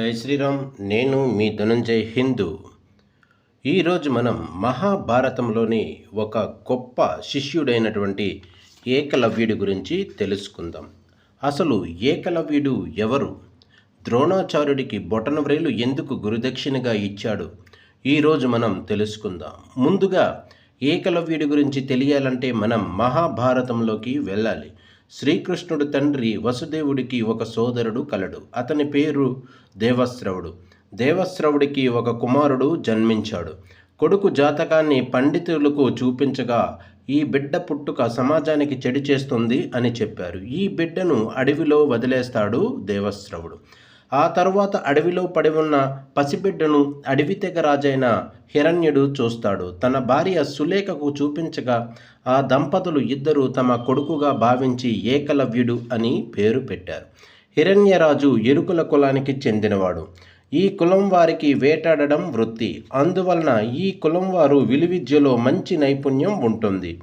జై శ్రీరామ్ నేను మీ ధనంజయ్ హిందూ. ఈరోజు మనం మహాభారతంలోని ఒక గొప్ప శిష్యుడైనటువంటి ఏకలవ్యుడి గురించి తెలుసుకుందాం. అసలు ఏకలవ్యుడు ఎవరు? ద్రోణాచార్యుడికి బొటనవ్రేలు ఎందుకు గురుదక్షిణగా ఇచ్చాడు? ఈరోజు మనం తెలుసుకుందాం. ముందుగా ఏకలవ్యుడి గురించి తెలియాలంటే మనం మహాభారతంలోకి వెళ్ళాలి. శ్రీకృష్ణుడు తండ్రి వసుదేవుడికి ఒక సోదరుడు కలడు. అతని పేరు దేవశ్రవుడు. దేవశ్రవుడికి ఒక కుమారుడు జన్మించాడు. కొడుకు జాతకాన్ని పండితులకు చూపించగా ఈ బిడ్డ పుట్టుక సమాజానికి చెడు చేస్తుంది అని చెప్పారు. ఈ బిడ్డను అడవిలో వదిలేస్తాడు దేవశ్రవుడు. ఆ తర్వాత అడవిలో పడి ఉన్న పసిబిడ్డను అడవి తెగ రాజైన హిరణ్యుడు చూస్తాడు. తన భార్య సులేఖకు చూపించగా ఆ దంపతులు ఇద్దరు తమ కొడుకుగా భావించి ఏకలవ్యుడు అని పేరు పెట్టారు. హిరణ్యరాజు ఎరుకుల కులానికి చెందినవాడు. ఈ కులం వారికి వేటాడడం వృత్తి. అందువలన ఈ కులం వారు విలువిద్యలో మంచి నైపుణ్యం ఉంటుంది.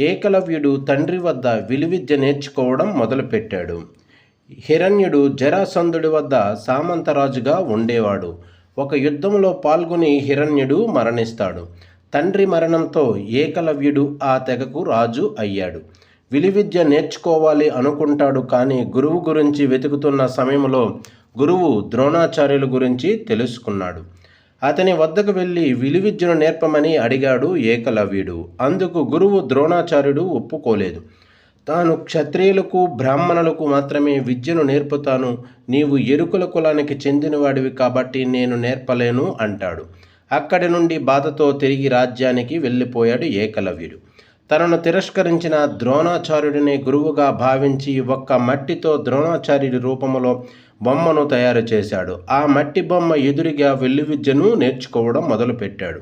ఏకలవ్యుడు తండ్రి వద్ద విలువిద్య నేర్చుకోవడం మొదలుపెట్టాడు. హిరణ్యుడు జరాసంధుడి వద్ద సామంతరాజుగా ఉండేవాడు. ఒక యుద్ధంలో పాల్గొని హిరణ్యుడు మరణిస్తాడు. తండ్రి మరణంతో ఏకలవ్యుడు ఆ తెగకు రాజు అయ్యాడు. విలువిద్య నేర్చుకోవాలి అనుకుంటాడు కానీ గురువు గురించి వెతుకుతున్న సమయంలో గురువు ద్రోణాచార్యుల గురించి తెలుసుకున్నాడు. అతని వద్దకు వెళ్ళి విలువిద్యను నేర్పమని అడిగాడు ఏకలవ్యుడు. అందుకు గురువు ద్రోణాచార్యుడు ఒప్పుకోలేదు. తాను క్షత్రియులకు బ్రాహ్మణులకు మాత్రమే విద్యను నేర్పుతాను. నీవు ఎరుకుల కులానికి చెందినవాడివి కాబట్టి నేను నేర్పలేను అంటాడు. అక్కడి నుండి బాధతో తిరిగి రాజ్యానికి వెళ్ళిపోయాడు ఏకలవ్యుడు. తనను తిరస్కరించిన ద్రోణాచార్యుడిని గురువుగా భావించి ఒక్క మట్టితో ద్రోణాచార్యుడి రూపంలో బొమ్మను తయారు చేశాడు. ఆ మట్టి బొమ్మ ఎదురుగా వెల్లు విద్యను నేర్చుకోవడం మొదలుపెట్టాడు.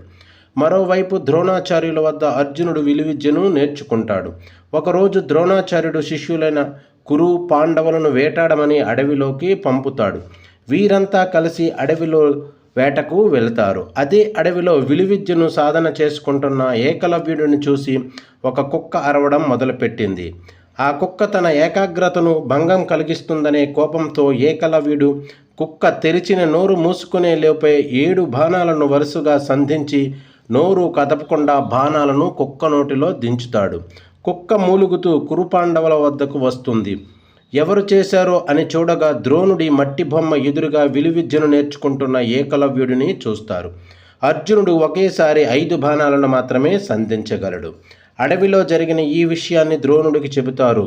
మరోవైపు ద్రోణాచార్యుల వద్ద అర్జునుడు విలువిద్యను నేర్చుకుంటాడు. ఒకరోజు ద్రోణాచార్యుడు శిష్యులైన కురు పాండవులను వేటాడమని అడవిలోకి పంపుతాడు. వీరంతా కలిసి అడవిలో వేటకు వెళ్తారు. అదే అడవిలో విలువిద్యను సాధన చేసుకుంటున్న ఏకలవ్యుడిని చూసి ఒక కుక్క అరవడం మొదలుపెట్టింది. ఆ కుక్క తన ఏకాగ్రతను భంగం కలిగిస్తుందనే కోపంతో ఏకలవ్యుడు కుక్క తెరిచిన నోరు మూసుకునే లేపే ఏడు బాణాలను వరుసగా సంధించి నోరు కదపకుండా బాణాలను కుక్క నోటిలో దించుతాడు. కుక్క మూలుగుతూ కురుపాండవుల వద్దకు వస్తుంది. ఎవరు చేశారో అని చూడగా ద్రోణుడి మట్టి బొమ్మ ఎదురుగా విలువిద్యను నేర్చుకుంటున్న ఏకలవ్యుడిని చూస్తారు. అర్జునుడు ఒకేసారి ఐదు బాణాలను మాత్రమే సంధించగలడు. అడవిలో జరిగిన ఈ విషయాన్ని ద్రోణుడికి చెబుతారు.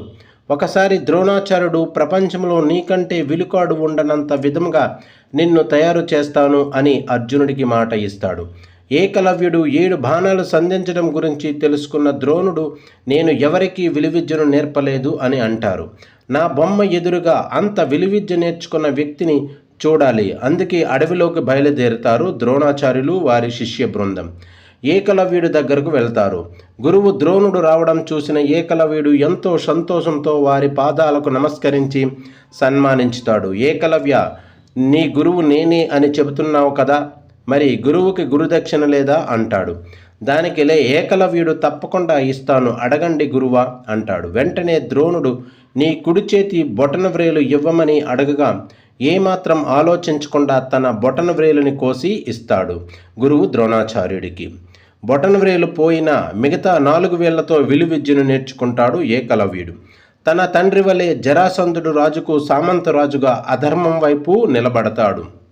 ఒకసారి ద్రోణాచార్యుడు ప్రపంచంలో నీకంటే విలుకాడు ఉండనంత విధంగా నిన్ను తయారు చేస్తాను అని అర్జునుడికి మాట ఇస్తాడు. ఏకలవ్యుడు ఏడు బాణాలు సంధించడం గురించి తెలుసుకున్న ద్రోణుడు నేను ఎవరికీ విలువిద్యను నేర్పలేదు అని అంటారు. నా బొమ్మ ఎదురుగా అంత విలువిద్య నేర్చుకున్న వ్యక్తిని చూడాలి. అందుకే అడవిలోకి బయలుదేరుతారు ద్రోణాచార్యులు వారి శిష్య బృందం. ఏకలవ్యుడి దగ్గరకు వెళ్తారు. గురువు ద్రోణుడు రావడం చూసిన ఏకలవ్యుడు ఎంతో సంతోషంతో వారి పాదాలకు నమస్కరించి సన్మానించుతాడు. ఏకలవ్య నీ గురువు నేనే అని చెబుతున్నావు కదా? మరి గురువుకి గురుదక్షిణ లేదా అంటాడు. దానికి లే ఏకలవ్యుడు తప్పకుండా ఇస్తాను అడగండి గురువా అంటాడు. వెంటనే ద్రోణుడు నీ కుడి చేతి బొటన వ్రేలు ఇవ్వమని అడగగా ఏమాత్రం ఆలోచించకుండా తన బొటన వ్రేలుని కోసి ఇస్తాడు గురువు ద్రోణాచార్యుడికి. బొటన వ్రేలు పోయిన మిగతా నాలుగు వేళ్ళతో విలువిద్యను నేర్చుకుంటాడు ఏకలవ్యుడు. తన తండ్రి వలె జరాసంధుడు రాజుకు సామంతరాజుగా అధర్మం వైపు నిలబడతాడు.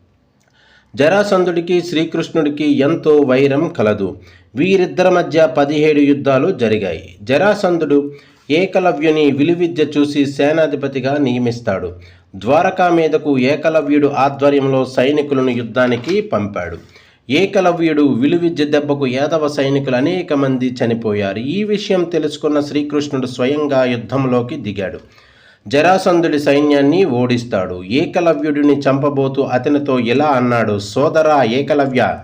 జరాసంధుడికి శ్రీకృష్ణుడికి ఎంతో వైరం కలదు. వీరిద్దరి మధ్య పదిహేడు యుద్ధాలు జరిగాయి. జరాసంధుడు ఏకలవ్యుని విలువిద్య చూసి సేనాధిపతిగా నియమిస్తాడు. ద్వారకా మీదకు ఏకలవ్యుడు ఆధ్వర్యంలో సైనికులను యుద్ధానికి పంపాడు. ఏకలవ్యుడు విలువిద్య దెబ్బకు యాదవ సైనికులు అనేక మంది చనిపోయారు. ఈ విషయం తెలుసుకున్న శ్రీకృష్ణుడు స్వయంగా యుద్ధంలోకి దిగాడు. జరాసంధుడి సైన్యాన్ని ఓడిస్తాడు. ఏకలవ్యుడిని చంపబోతూ అతనితో ఇలా అన్నాడు? సోదరా ఏకలవ్య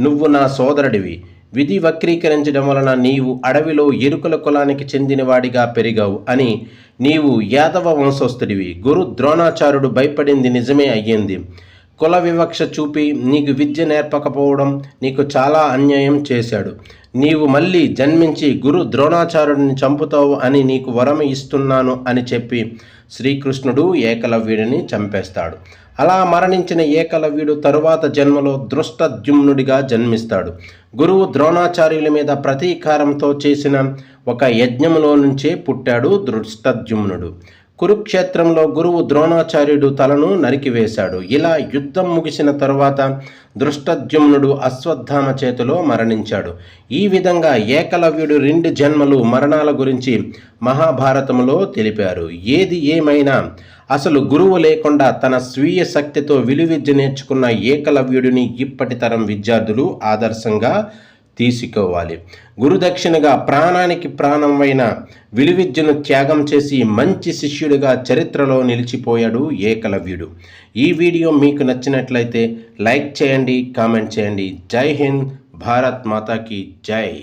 నువ్వు నా సోదరుడివి. విధి వక్రీకరించడం వలన నీవు అడవిలో ఎరుకుల కులానికి చెందినవాడిగా పెరిగావు అని నీవు యాదవ వంశస్థుడివి. గురు ద్రోణాచార్యుడు భయపడింది నిజమే అయ్యింది. కుల వివక్ష చూపి నీకు విద్య నేర్పకపోవడం నీకు చాలా అన్యాయం చేశాడు. నీవు మళ్ళీ జన్మించి గురు ద్రోణాచార్యుడిని చంపుతావు అని నీకు వరం ఇస్తున్నాను అని చెప్పి శ్రీకృష్ణుడు ఏకలవ్యుడిని చంపేస్తాడు. అలా మరణించిన ఏకలవ్యుడు తరువాత జన్మలో దృష్టద్యుమ్నుడిగా జన్మిస్తాడు. గురువు ద్రోణాచార్యుల మీద ప్రతీకారంతో చేసిన ఒక యజ్ఞములో నుంచే పుట్టాడు దృష్టద్యుమ్నుడు. కురుక్షేత్రంలో గురువు ద్రోణాచార్యుడు తలను నరికివేశాడు. ఇలా యుద్ధం ముగిసిన తరువాత దృష్టద్యుమ్నుడు అశ్వత్థామ చేతిలో మరణించాడు. ఈ విధంగా ఏకలవ్యుడు రెండు జన్మలు మరణాల గురించి మహాభారతంలో తెలిపారు. ఏది ఏమైనా అసలు గురువు లేకుండా తన స్వీయ శక్తితో విలువిద్య నేర్చుకున్న ఏకలవ్యుడిని ఇప్పటి తరం విద్యార్థులు ఆదర్శంగా తీసుకోవాలి. గురుదక్షిణగా ప్రాణానికి ప్రాణమైన విలువిద్యను త్యాగం చేసి మంచి శిష్యుడిగా చరిత్రలో నిలిచిపోయాడు ఏకలవ్యుడు. ఈ వీడియో మీకు నచ్చినట్లయితే లైక్ చేయండి కామెంట్ చేయండి. జై హింద్ భారత్ మాతాకి జై.